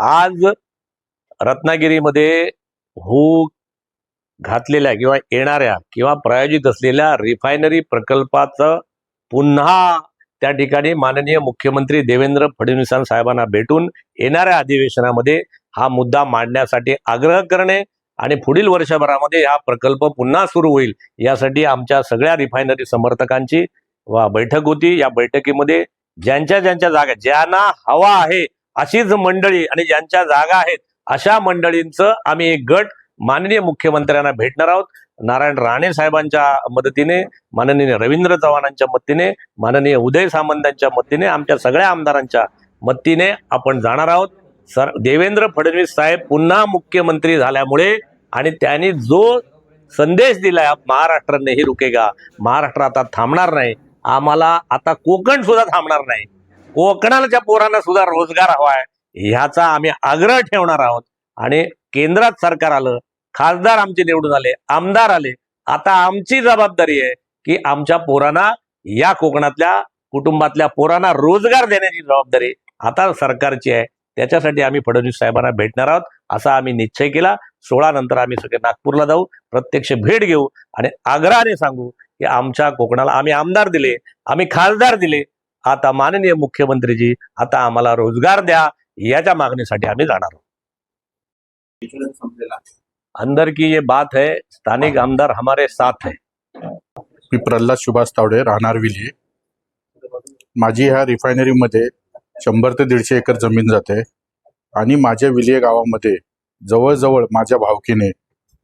आज रत्नागिरीमध्ये होऊ घातलेल्या किंवा येणाऱ्या किंवा प्रायोजित असलेल्या रिफायनरी प्रकल्पाचं पुन्हा त्या ठिकाणी माननीय मुख्यमंत्री देवेंद्र फडणवीस साहेबांना भेटून येणाऱ्या अधिवेशनामध्ये हा मुद्दा मांडण्यासाठी आग्रह करणे आणि पुढील वर्षभरामध्ये हा प्रकल्प पुन्हा सुरू होईल यासाठी आमच्या सगळ्या रिफायनरी समर्थकांची वा बैठक होती. या बैठकीमध्ये ज्यांच्या ज्यांच्या जागा ज्यांना हवा आहे अशीच मंडळी आणि ज्यांच्या जागा आहेत अशा मंडळींचं आम्ही एक गट माननीय मुख्यमंत्र्यांना भेटणार आहोत. नारायण राणे साहेबांच्या मदतीने माननीय रवींद्र चव्हाणांच्या मदतीने माननीय उदय सामंतांच्या मदतीने आमच्या सगळ्या आमदारांच्या मदतीने आपण जाणार आहोत. सर देवेंद्र फडणवीस साहेब पुन्हा मुख्यमंत्री झाल्यामुळे आणि त्यांनी जो संदेश दिलाय महाराष्ट्र नाही रुकेगा. महाराष्ट्र आता थांबणार नाही. आम्हाला आता कोकण सुद्धा थांबणार नाही. कोकणाच्या पोरांना सुद्धा रोजगार हवाय ह्याचा आम्ही आग्रह ठेवणार आहोत. आणि केंद्रात सरकार आलं खासदार आमचे निवडून आले आमदार आले आता आमची जबाबदारी आहे की आमच्या पोरांना या कोकणातल्या कुटुंबातल्या पोरांना रोजगार देण्याची जबाबदारी आता सरकारची आहे. त्याच्यासाठी आम्ही फडणवीस साहेबांना भेटणार आहोत असा आम्ही निश्चय केला. सोळा नंतर आम्ही सगळे नागपूरला जाऊ प्रत्यक्ष भेट घेऊ आणि आग्रहाने सांगू की आमच्या कोकणाला आम्ही आमदार दिले आम्ही खासदार दिले आता माननीय मुख्यमंत्रीजी आता आम्हाला रोजगार द्या याच्या मागणीसाठी आम्ही जाणार आहोत. अंदर की ये बात है स्थानिक आमदार हमारे साथ है। मी प्रल्हाद सुभाष तावडे राहणार विली. माझी ह्या रिफायनरीमध्ये शंभर ते दीडशे एकर जमीन जाते. आणि माझ्या विलिये गावामध्ये जवळजवळ माझ्या भावकीने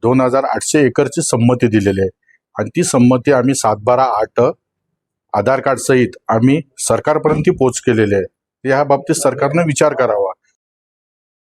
दोन हजार आठशे एकरची संमती दिलेली आहे. आणि ती संमती आम्ही सातबारा आठ आधार कार्ड सहित आम्ही सरकारपर्यंत पोच केलेली आहे. या बाबतीत सरकारनं विचार करावा.